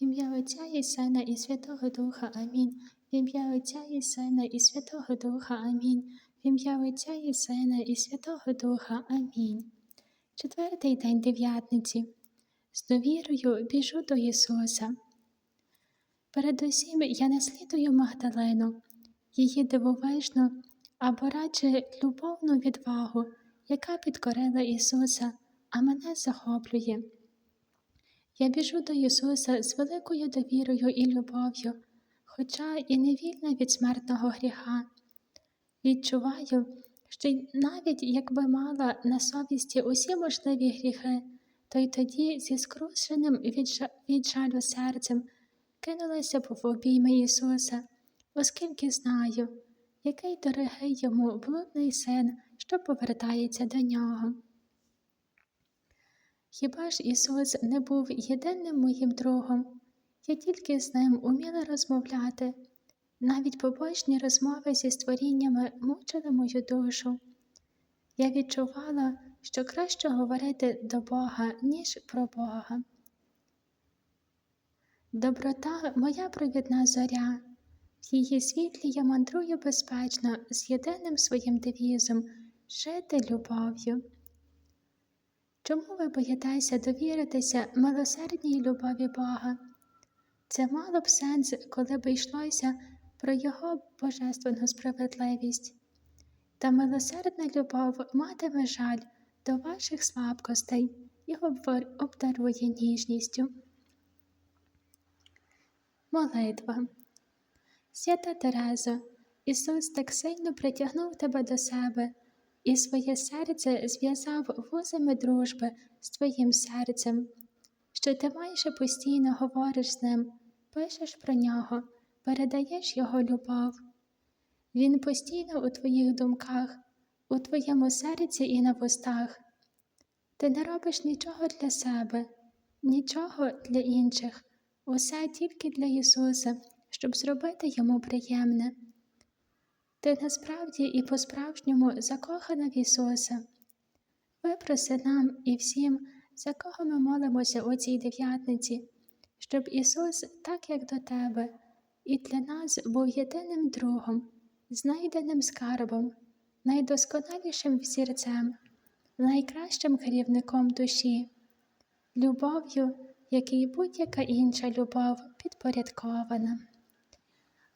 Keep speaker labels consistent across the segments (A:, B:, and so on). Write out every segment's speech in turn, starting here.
A: В ім'я Отця і Сина і Святого Духа. Амінь. В ім'я Отця і Сина і Святого Духа. Амінь. В ім'я Отця і Сина і Святого Духа. Амінь. Четвертий день дев'ятниці. З довірою біжу до Ісуса. Передусім я наслідую Магдалену, її дивовижну або радше любовну відвагу, яка підкорила Ісуса, а мене захоплює. Я біжу до Ісуса з великою довірою і любов'ю, хоча і не вільна від смертного гріха. Відчуваю, що навіть якби мала на совісті усі можливі гріхи, то й тоді зі скрушеним від жалю серцем кинулася б в обійми Ісуса, оскільки знаю, який дорогий йому блудний син, що повертається до нього. Хіба ж Ісус не був єдиним моїм другом? Я тільки з ним уміла розмовляти. Навіть побожні розмови зі створіннями мучили мою душу. Я відчувала, що краще говорити до Бога, ніж про Бога. Доброта моя провідна зоря, в її світлі я мандрую безпечно з єдиним своїм девізом жити любов'ю. Чому ви боїтеся довіритися милосердній любові Бога? Це мало б сенс, коли б йшлося про Його божественну справедливість. Та милосердна любов матиме жаль до ваших слабкостей і обдарує ніжністю. Молитва. Свята Терезо, Ісус так сильно притягнув тебе до себе і своє серце зв'язав вузами дружби з твоїм серцем, що ти майже постійно говориш з ним, пишеш про нього, передаєш його любов. Він постійно у твоїх думках, у твоєму серці і на вустах. Ти не робиш нічого для себе, нічого для інших, усе тільки для Ісуса, щоб зробити йому приємне. Ти насправді і по-справжньому закохана в Ісуса. Випроси нам і всім, за кого ми молимося у цій дев'ятниці, щоб Ісус, так як до Тебе, і для нас був єдиним другом, знайденим скарбом, найдосконалішим взірцем, найкращим керівником душі, любов'ю, якій будь-яка інша любов підпорядкована.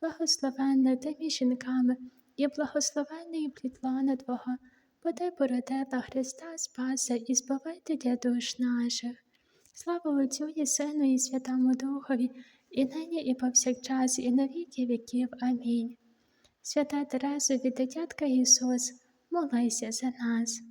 A: благословенна ти між жінками, і благословенний плід лона Твого, бо ти породила Христа Спаса і Збавителя душ наших. Слава Отцю і Сину, і Святому Духові, і нині, і повсякчас, і на віки віків. Амінь. Свята Терезо від дитятка Ісус, молися за нас.